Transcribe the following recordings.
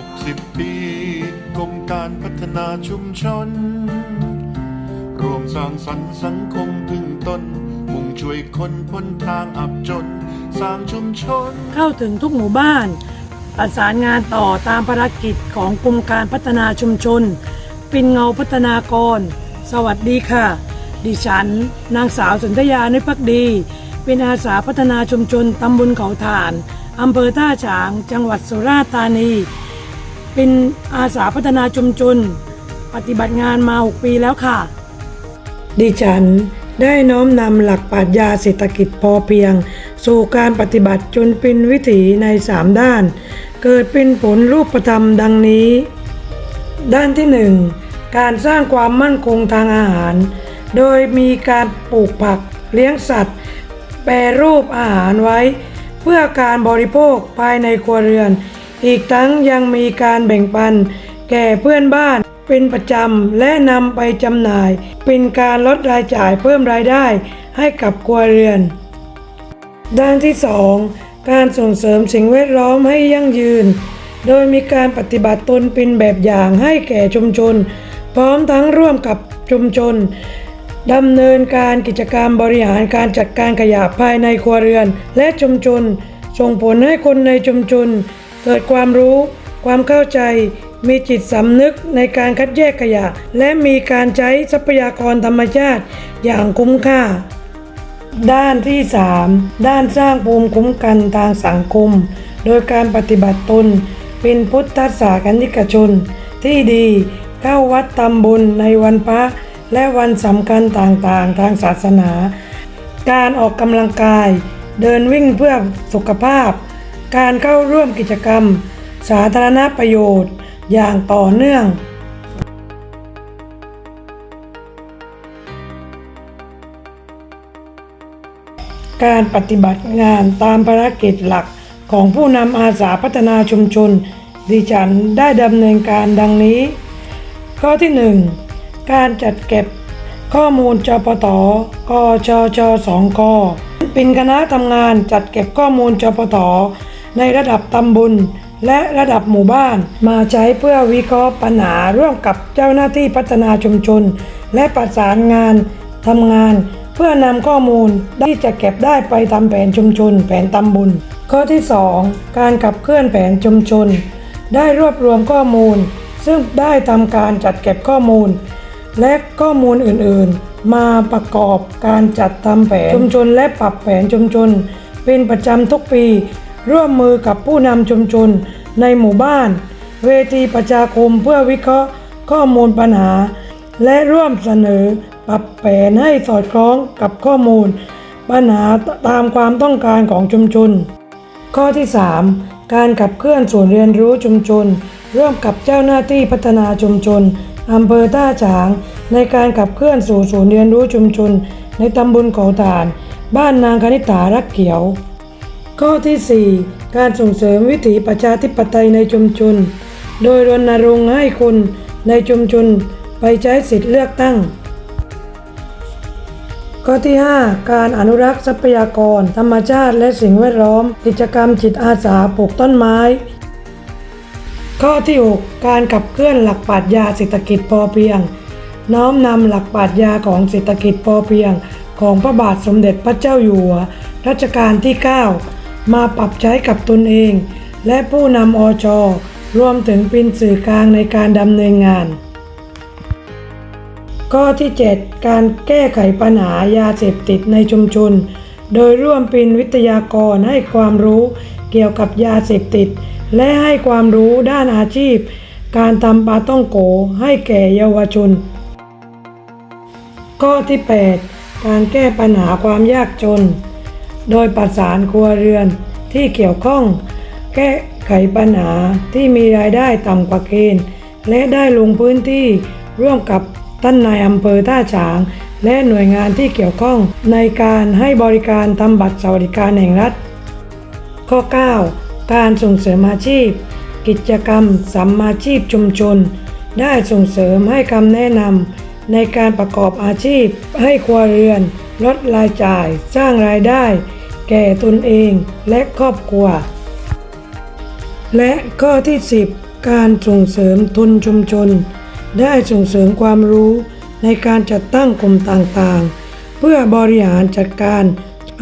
60 ปีกรมการพัฒนาชุมชน รวมสร้างสรรค์สังคมพึ่งตน มุ่งช่วยคนพ้นทางอับจน สร้างชุมชน เข้าถึงทุกหมู่บ้าน ประสานงานต่อตามภารกิจของกรมการพัฒนาชุมชนปินเงาพัฒนากร สวัสดีค่ะ ดิฉัน นางสาวสุนธยาในพักดี เป็นอาสาพัฒนาชุมชนตำบลเขาถ่านอำเภอท่าฉาง จังหวัดสุราษฎร์ธานี เป็นอาสาพัฒนาชุมชนปฏิบัติงานมา 6 ปีแล้วค่ะ ดิฉันได้น้อมนำหลักปรัชญาเศรษฐกิจพอเพียง สู่การปฏิบัติจนเป็นวิถีใน 3 ด้าน เกิดเป็นผลรูปธรรมดังนี้ ด้านที่ 1 การสร้างความมั่นคงทางอาหาร โดยมีการปลูกผักเลี้ยงสัตว์ แปรรูปอาหารไว้ เพื่อการบริโภคภายในครัวเรือน อีกทั้งยังมีการแบ่งปัน แก่เพื่อนบ้านเป็นประจำและนำไปจำหน่าย เป็นการลดรายจ่ายเพิ่มรายได้ให้กับครัวเรือน ด้านที่ 2 การส่งเสริมสิ่งแวดล้อมให้ยั่งยืน โดยมีการปฏิบัติตนเป็นแบบอย่างให้แก่ชุมชน พร้อมทั้งร่วมกับชุมชนดำเนินการกิจกรรมบริหารการจัดการขยะภายในครัวเรือนและชุมชน ส่งผลให้คนในชุมชน เกิดความรู้ ความเข้าใจ มีจิตสำนึกในการคัดแยกขยะ และมีการใช้ทรัพยากรธรรมชาติอย่างคุ้มค่า ด้านที่ 3 ด้านสร้างภูมิคุ้มกันทางสังคม โดยการปฏิบัติตน เป็นพุทธศาสนิกชน ที่ดีเข้าวัดทำบุญในวันพระและวันสำคัญต่างๆ ทางศาสนา การออกกำลังกาย เดินวิ่งเพื่อสุขภาพ การเข้าร่วมกิจกรรม สาธารณประโยชน์ อย่างต่อเนื่อง การปฏิบัติงานตามภารกิจหลักของผู้นำอาสาพัฒนาชุมชน ดิฉันได้ดำเนินการดังนี้ ข้อที่ 1 การจัดเก็บข้อมูลจปตกชชสองกเป็นคณะทำงานจัดเก็บข้อมูลจปต ในระดับตำบลและระดับหมู่บ้านมาใช้เพื่อวิเคราะห์ปัญหาร่วมกับเจ้าหน้าที่พัฒนาชุมชน และประสานงานทำงาน เพื่อนำข้อมูลที่จะเก็บได้ไปทำแผนชุมชน แผนตำบลข้อที่ 2 การขับเคลื่อนแผนชุมชน ได้รวบรวมข้อมูล ซึ่งได้ทำการจัดเก็บข้อมูล และข้อมูลอื่นๆ มาประกอบการจัดทำแผนชุมชนและปรับแผนชุมชน เป็นประจำทุกปี ร่วมมือกับผู้นำชุมชนในหมู่บ้าน เวทีประชาคมเพื่อวิเคราะห์ข้อมูลปัญหา และร่วมเสนอปรับแผนให้สอดคล้องกับข้อมูล ปัญหาตามความต้องการของชุมชน ข้อที่ 3 การขับเคลื่อนศูนย์เรียนรู้ชุมชน ร่วมกับเจ้าหน้าที่พัฒนาชุมชนอำเภอท่าฉาง ในการขับเคลื่อนสู่ศูนย์เรียนรู้ชุมชน ในตำบลเขาถ่าน บ้านนางคณิตารักเขียว ข้อที่ 4 การส่งเสริมวิถีประชาธิปไตยในชุมชน โดยรณรงค์ให้คนในชุมชนไปใช้สิทธิเลือกตั้ง ข้อที่ 5 การอนุรักษ์ทรัพยากร ธรรมชาติและสิ่งแวดล้อม กิจกรรมจิตอาสาปลูกต้นไม้ ข้อที่ 6 การขับเคลื่อนหลักปรัชญาเศรษฐกิจพอเพียง น้อมนำหลักปรัชญาของเศรษฐกิจพอเพียง ของพระบาทสมเด็จพระเจ้าอยู่หัวรัชกาลที่ 9 มาปรับใช้กับตนเอง และผู้นำอจรวมถึงเป็นสื่อกลางในการดำเนินงาน ข้อที่ 7 การแก้ไขปัญหายาเสพติดในชุมชน โดยร่วมเป็นวิทยากรให้ความรู้เกี่ยวกับยาเสพติด และให้ความรู้ด้านอาชีพ การทำปาต้องโกให้แก่เยาวชน ข้อที่ 8 การแก้ปัญหาความยากจน โดยประสานครัวเรือน ที่เกี่ยวข้อง แก้ไขปัญหาที่มีรายได้ต่ำกว่าเกณฑ์และได้ลงพื้นที่ร่วมกับท่านนายอำเภอท่าฉาง และหน่วยงานที่เกี่ยวข้องในการให้บริการทำบัตรสวัสดิการแห่งรัฐ ข้อ 9 การส่งเสริมอาชีพ กิจกรรมสัมมาชีพชุมชน ได้ส่งเสริมให้คำแนะนำในการประกอบอาชีพให้ครัวเรือน ลดรายจ่าย สร้างรายได้ แก่ตนเองและครอบครัว และข้อที่ 10 การส่งเสริมทุนชุมชน ได้ส่งเสริมความรู้ในการจัดตั้งกลุ่มต่างๆ เพื่อบริหารจัดการ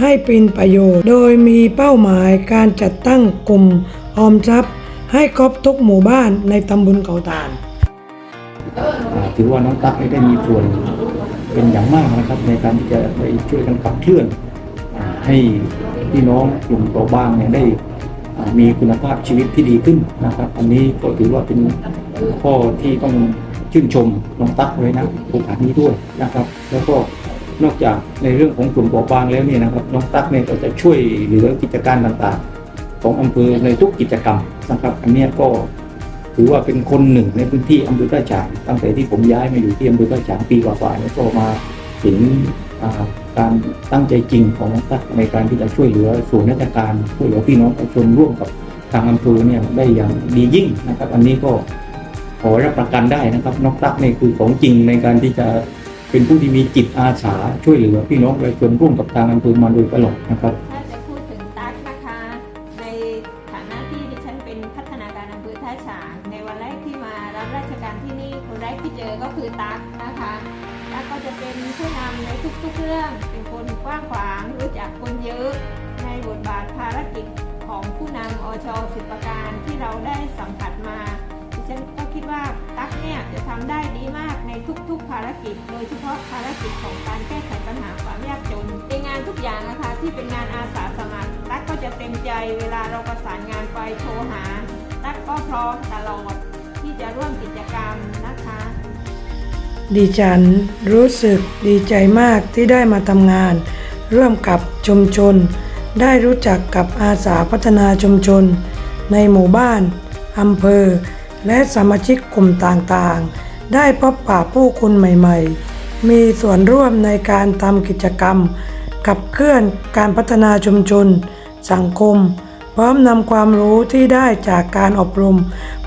ให้เป็นประโยชน์ โดยมีเป้าหมายการจัดตั้งกลุ่มออมทรัพย์ ให้ครอบทุกหมู่บ้านในตำบลเขาตาลถือว่าน้องตั๊กได้มีส่วนเป็นอย่างมากนะครับในการที่จะไปช่วยกันขับเคลื่อน ให้พี่น้องกลุ่มเปราะบางเนี่ยได้มีคุณภาพชีวิตที่ดีขึ้นนะครับ อันนี้ก็ถือว่าเป็นข้อที่ต้องชื่นชมน้องตั๊กเลยนะโอกาสนี้ด้วยนะครับ แล้วก็นอกจากในเรื่องของกลุ่มเปราะบางแล้วเนี่ยนะครับน้องตั๊กเนี่ยก็จะช่วยเหลือกิจการต่างๆ ของอำเภอในทุกกิจกรรมนะครับ อันนี้ก็ถือว่าเป็นคนหนึ่งในพื้นที่อำเภอท่าฉางตั้งแต่ที่ผมย้ายมาอยู่ที่อำเภอท่าฉางปีกว่าๆแล้วก็มาเห็น การตั้งใจจริงของตั๊กในการที่จะช่วยเหลือส่วนราชการช่วยเหลือพี่น้องประชาชนร่วมกับทางอำเภอเนี่ยได้อย่างดียิ่งนะครับ อันนี้ก็ขอรับประกันได้นะครับน้องตั๊กเนี่ยคือของจริงในการที่จะเป็นผู้ที่มีจิตอาสาช่วยเหลือพี่น้องประชาชนร่วมกับทางอำเภอมาโดยตลอดนะครับถ้าจะพูดถึงตั๊กนะคะในฐานะที่ดิฉันเป็นพัฒนาการอำเภอท่าฉางในวันแรกที่มารับราชการที่นี่คนแรกที่เจอก็คือตั๊กนะคะ กก็จะเป็นผู้นำในทุกๆเรื่อง เป็นคนกว้างขวางรู้จักคนเยอะ ในบทบาทภารกิจของผู้นำอชสิบประการที่เราได้สัมผัสมาดิฉันก็คิดว่าตั๊กเนี่ยจะทำได้ดีมากในทุกๆภารกิจ โดยเฉพาะภารกิจของการแก้ไขปัญหาความยากจนในงานทุกอย่างนะคะที่เป็นงานอาสาสมัครตั๊กก็จะเต็มใจเวลาเราประสานงานไปโทรหาตั๊กก็พร้อมตลอดที่จะร่วมกิจกรรมนะคะ ดิฉันรู้สึกดีใจมากที่ได้มาทำงาน ร่วมกับชุมชน ได้รู้จักกับอาสาพัฒนาชุมชน ในหมู่บ้านอำเภอ และสมาชิกกลุ่มต่างๆ ได้พบปะผู้คนใหม่ๆ มีส่วนร่วมในการทำกิจกรรมขับเคลื่อนการพัฒนาชุมชน สังคม พร้อมนำความรู้ที่ได้จากการอบรม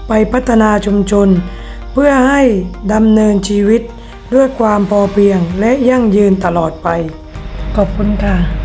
ไปพัฒนาชุมชน เพื่อให้ดำเนินชีวิตด้วยความพอเพียงและยั่งยืนตลอดไป ขอบคุณค่ะ